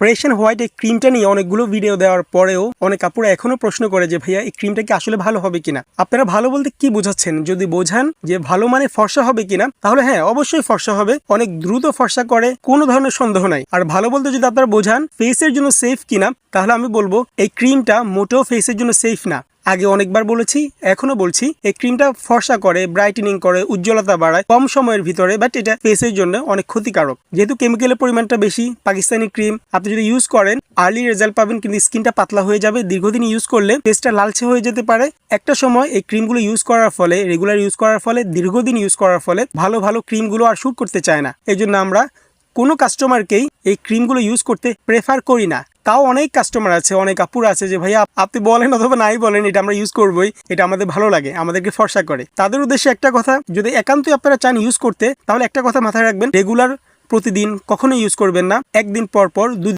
Fresh and white এই ক্রিমটা নিয়ে অনেকগুলো ভিডিও দেওয়ার পরেও অনেক কাপড় এখনও প্রশ্ন করে যে, ভাইয়া, এই ক্রিমটা কি আসলে ভালো হবে কিনা? আপনারা ভালো বলতে কি বোঝাচ্ছেন? যদি বোঝান যে, ভালো মানে ফর্সা হবে কিনা? তাহলে হ্যাঁ অবশ্যই ফর্সা হবে। অনেক দ্রুত ফর্সা করে, কোনো ধরনের সন্দেহ নাই। আর ভালো বলতে যদি আপনারা বোঝান ফেসের জন্য সেফ কিনা, তাহলে আমি বলব, এই ক্রিমটা মোটেও ফেসের জন্য সেফ না। আগে অনেকবার বলেছি এখনও বলছি, এই ক্রিমটা ফর্সা করে ব্রাইটেনিং করে, উজ্জ্বলতা বাড়ায়, কম সময়ের ভিতরে বাট এটা ফেসের জন্য অনেক ক্ষতিকারক। যেহেতু কেমিক্যালের পরিমাণটা বেশি, পাকিস্তানি ক্রিম, আপনি যদি ইউজ করেন আর্লি রেজাল্ট পাবেন, কিন্তু স্কিনটা পাতলা হয়ে যাবে, দীর্ঘদিন ইউজ করলে ফেসটা লালচে হয়ে যেতে পারে। একটা সময় এই ক্রিমগুলো ইউজ করার ফলে রেগুলার ইউজ করার ফলে, দীর্ঘদিন ইউজ করার ফলে, ভালো ভালো ক্রিমগুলো আর শ্যুট করতে চায় না। এই জন্য আমরা কোনো কাস্টমারকেই এই ক্রিমগুলো ইউজ করতে প্রেফার করি না। তাও অনেক কাস্টমার আছে, অনেক আপুর আছে যে, ভাইয়া, আপনি বলেন অথবা নাই বলেন, এটা আমরা ইউজ করবোই, এটা আমাদের ভালো লাগে, আমাদেরকে ফর্সা করে। তাদের উদ্দেশ্যে একটা কথা, যদি একান্তই আপনারা চান ইউজ করতে, তাহলে একটা কথা মাথায় রাখবেন রেগুলার প্রতিদিন কখনো ইউজ করবেন না, একদিন পর পর দুই